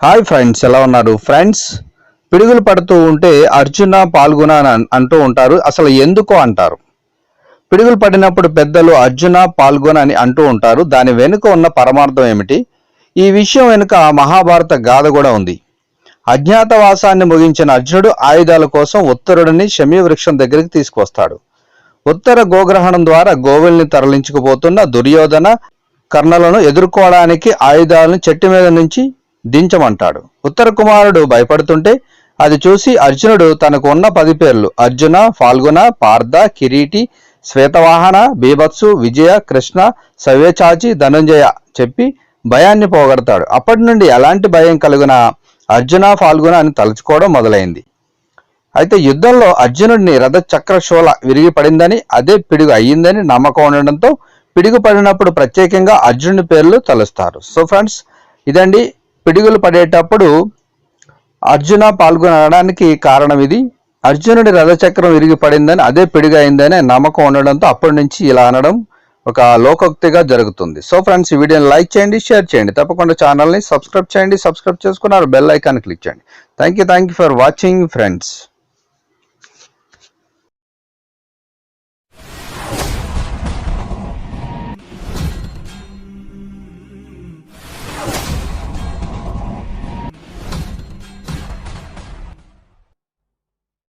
Hi friends ఎలా ఉన్నారు? Friends పిడుగులు పడుతూ ఉంటే అర్జున పాల్గొన అని అంటూ ఉంటారు. అసలు ఎందుకు అంటారు? పిడుగులు పడినప్పుడు పెద్దలు అర్జున పాల్గొన అని అంటూ ఉంటారు. దాని వెనుక ఉన్న పరమార్థం ఏమిటి? ఈ విషయం వెనుక మహాభారత గాథ కూడా ఉంది. అజ్ఞాతవాసాన్ని ముగించిన అర్జునుడు ఆయుధాల కోసం ఉత్తరుడిని శమీ వృక్షం దగ్గరికి తీసుకువస్తాడు. ఉత్తర గోగ్రహణం ద్వారా గోవుల్ని తరలించుకుపోతున్న దుర్యోధన కర్ణలను ఎదుర్కోవడానికి ఆయుధాలను చెట్టు మీద నుంచి దించమంటాడు. ఉత్తర కుమారుడు భయపడుతుంటే అది చూసి అర్జునుడు తనకు ఉన్న పది పేర్లు అర్జున ఫాల్గుణ పార్థ కిరీటి శ్వేతవాహన బీభత్సు విజయ కృష్ణ సవ్యచాచి ధనుంజయ చెప్పి భయాన్ని పోగొడతాడు. అప్పటి నుండి ఎలాంటి భయం కలుగునా? అర్జున ఫాల్గుణ అని తలుచుకోవడం మొదలైంది. అయితే యుద్ధంలో అర్జునుడిని రథ చక్ర విరిగి పడిందని అదే పిడుగు అయ్యిందని నమ్మకం ఉండడంతో పిడుగు పడినప్పుడు ప్రత్యేకంగా అర్జునుడి పేర్లు తలుస్తారు. సో ఫ్రెండ్స్ ఇదండి పిడుగులు పడేటప్పుడు అర్జున పాల్గొనడానికి కారణం ఇది. అర్జునుడి రథచక్రం విరిగి పడిందని అదే పిడుగు అయిందని నమ్మకం ఉండడంతో అప్పటి నుంచి ఇలా అనడం ఒక లోకోక్తిగా జరుగుతుంది. సో ఫ్రెండ్స్ ఈ వీడియోని లైక్ చేయండి షేర్ చేయండి. తప్పకుండా ఛానల్ని సబ్స్క్రైబ్ చేయండి సబ్స్క్రైబ్ చేసుకున్నారు బెల్ ఐకాన్ క్లిక్ చేయండి. Thank you thank you for watching friends